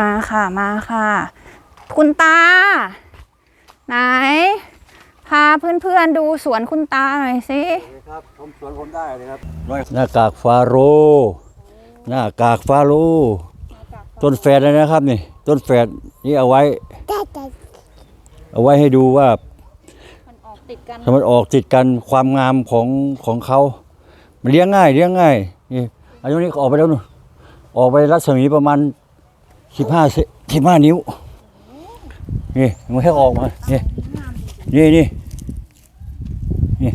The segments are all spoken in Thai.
มาค่ะมาค่ะ คุณตา ไหน พาเพื่อนๆดูสวนคุณตาหน่อยสิครับชมสวนผมได้เลยครับหน้ากากฟาโรห์หน้ากากฟาโรห์ต้นแฝดเลยนะครับนี่ ต้นแฝดนี่เอาไว้ เอาไว้ให้ดูว่ามันออกติดกันถ้ามันออกติดกันความงามของของเขามันเลี้ยงง่ายเลี้ยงง่ายนี่อายุนี้ก็ออกไปแล้วนู่นออกไปรัศมีประมาณ สิบห้าสิบห้านิ้ว นี่มันแค่ออกมา นี่ นี่นี่นี่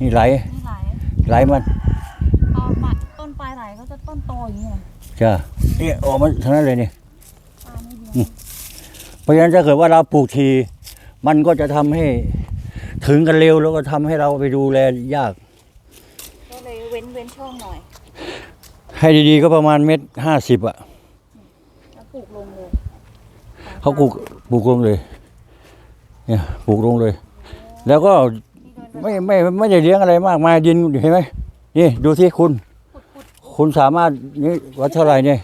นี่ไหล นี่ไหลไหลมันพอปัดต้นปลายไหลก็จะต้นโตอย่างนี้เลยจ้านี่ออกมาทั้งนั้นเลยนี่ปลาไม่เดียวเพราะฉะนั้นถ้าเกิดว่าเราปลูกที มันก็จะทำให้ถึงกันเร็วแล้วก็ทำให้เราไปดูแลยาก ก็เลยเว้นเว้นช่องหน่อย ให้ดีๆก็ประมาณเม็ดห้าสิบอะแล้ว ปลูกลงเลยเขาปลูกปลูกลงเลย เนี่ยปลูกลงเลย แล้วก็ไม่ไม่ไม่ได้เลี้ยงอะไรมากมายดินเห็นไหมนี่ดูที่คุณ คุณสามารถนี่วัดเท่าไหร่เนี่ย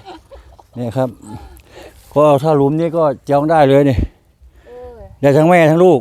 เนี่ยครับ ก็ถ้าหลุมนี้ก็จองได้เลยนี่เออได้ทั้งแม่ทั้งลูก